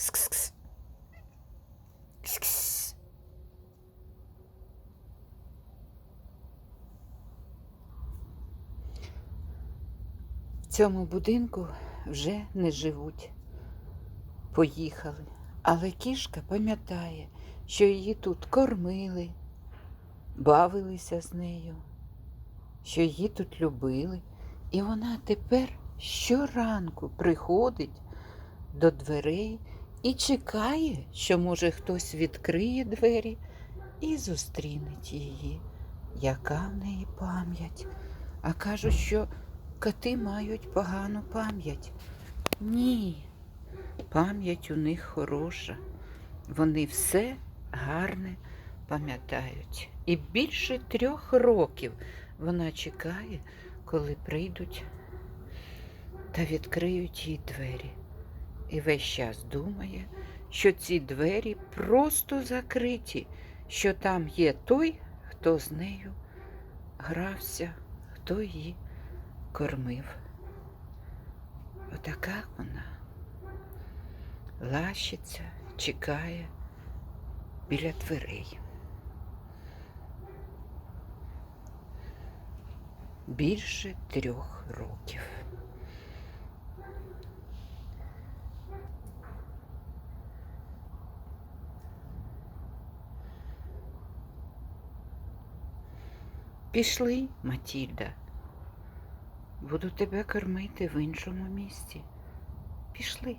Кс-кс-кс. Кс-кс. В цьому будинку вже не живуть. Поїхали. Але кішка пам'ятає, що її тут кормили, бавилися з нею, що її тут любили. І вона тепер щоранку приходить до дверей і чекає, що, може, хтось відкриє двері і зустрінеть її. Яка в неї пам'ять? А кажуть, що коти мають погану пам'ять. Ні, пам'ять у них хороша. Вони все гарне пам'ятають. І більше трьох років вона чекає, коли прийдуть та відкриють їй двері. І весь час думає, що ці двері просто закриті, що там є той, хто з нею грався, хто її кормив. Отака вона лащиться, чекає біля дверей. Більше трьох років. Пішли, Матільда. Буду тебе кормити в іншому місці. Пішли.